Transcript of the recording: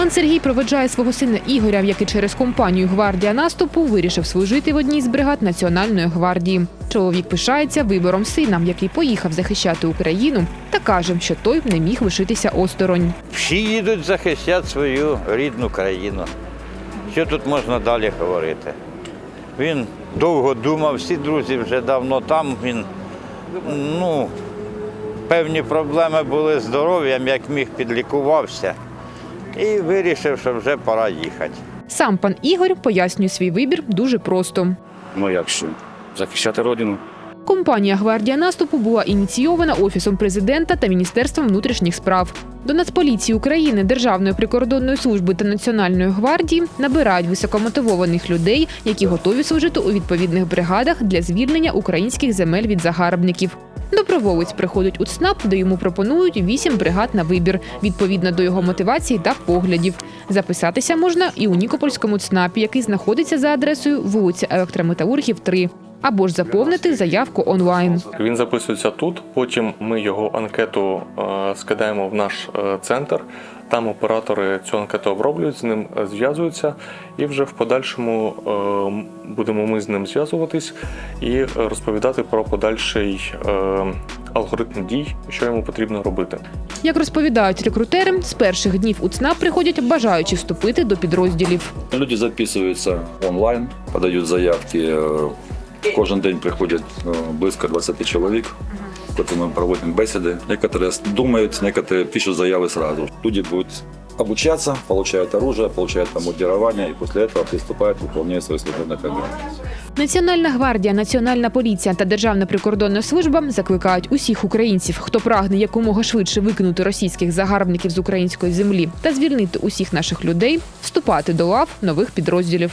Пан Сергій проведжає свого сина Ігоря, який через компанію Гвардія наступу вирішив служити в одній з бригад Національної гвардії. Чоловік пишається вибором сина, який поїхав захищати Україну, та каже, що той не міг лишитися осторонь. Всі їдуть захищати свою рідну країну. Що тут можна далі говорити? Він довго думав, всі друзі вже давно там. Він ну, певні проблеми були з здоров'ям, як міг підлікувався. І вирішив, що вже пора їхати. Сам пан Ігор пояснює свій вибір дуже просто. Ну як що? Захищати родину. Компанія Гвардія наступу була ініційована Офісом президента та Міністерством внутрішніх справ. До Нацполіції України, Державної прикордонної служби та Національної гвардії набирають високомотивованих людей, які готові служити у відповідних бригадах для звільнення українських земель від загарбників. Доброволець приходить у ЦНАП, де йому пропонують вісім бригад на вибір, відповідно до його мотивації та поглядів. Записатися можна і у Нікопольському ЦНАПі, який знаходиться за адресою вулиця Електрометалургів 3, або ж заповнити заявку онлайн. Він записується тут. Потім ми його анкету е, скидаємо в наш е, центр. Там оператори цю анкету оброблюють, з ним е, зв'язуються, і вже в подальшому е, будемо ми з ним зв'язуватись і розповідати про подальший е, алгоритм дій, що йому потрібно робити. Як розповідають рекрутери, з перших днів у ЦНАП приходять бажаючі вступити до підрозділів. Люди записуються онлайн, подають заявки. Кожен день приходять близько 20 чоловік, коли ми проводимо бесіди. Некоторые думають, некоторые пишуть заяви сразу. Люди будуть обучаться, получают оружие, получают обмундирование и после этого приступают к выполнению своих служебных обязанностей. Національна гвардія, Національна поліція та Державна прикордонна служба закликають усіх українців, хто прагне якомога швидше викинути російських загарбників з української землі та звільнити усіх наших людей, вступати до лав нових підрозділів.